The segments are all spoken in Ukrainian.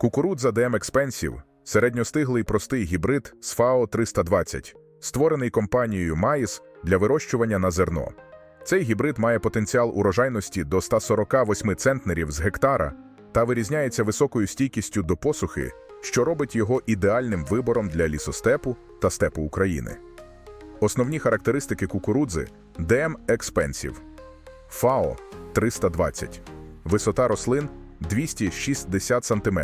Кукурудза DM Expensive – середньостиглий простий гібрид з FAO 320, створений компанією Mais для вирощування на зерно. Цей гібрид має потенціал урожайності до 148 центнерів з гектара та вирізняється високою стійкістю до посухи, що робить його ідеальним вибором для лісостепу та степу України. Основні характеристики кукурудзи DM Expensive. FAO 320. Висота рослин 260 см.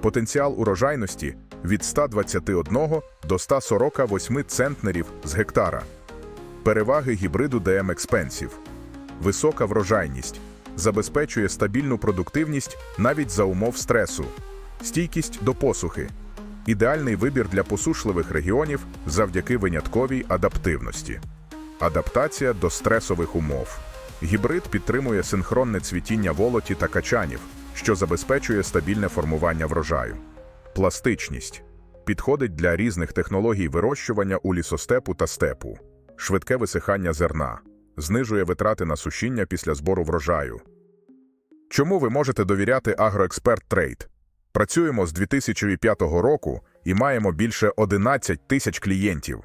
Потенціал урожайності від 121 до 148 центнерів з гектара. Переваги гібриду DM Expensive. Висока врожайність. Забезпечує стабільну продуктивність навіть за умов стресу. Стійкість до посухи. Ідеальний вибір для посушливих регіонів завдяки винятковій адаптивності. Адаптація до стресових умов. Гібрид підтримує синхронне цвітіння волоті та качанів, що забезпечує стабільне формування врожаю. Пластичність підходить для різних технологій вирощування у лісостепу та степу. Швидке висихання зерна знижує витрати на сушіння після збору врожаю. Чому ви можете довіряти Агроексперт Трейд? Працюємо з 2005 року і маємо більше 11 тисяч клієнтів.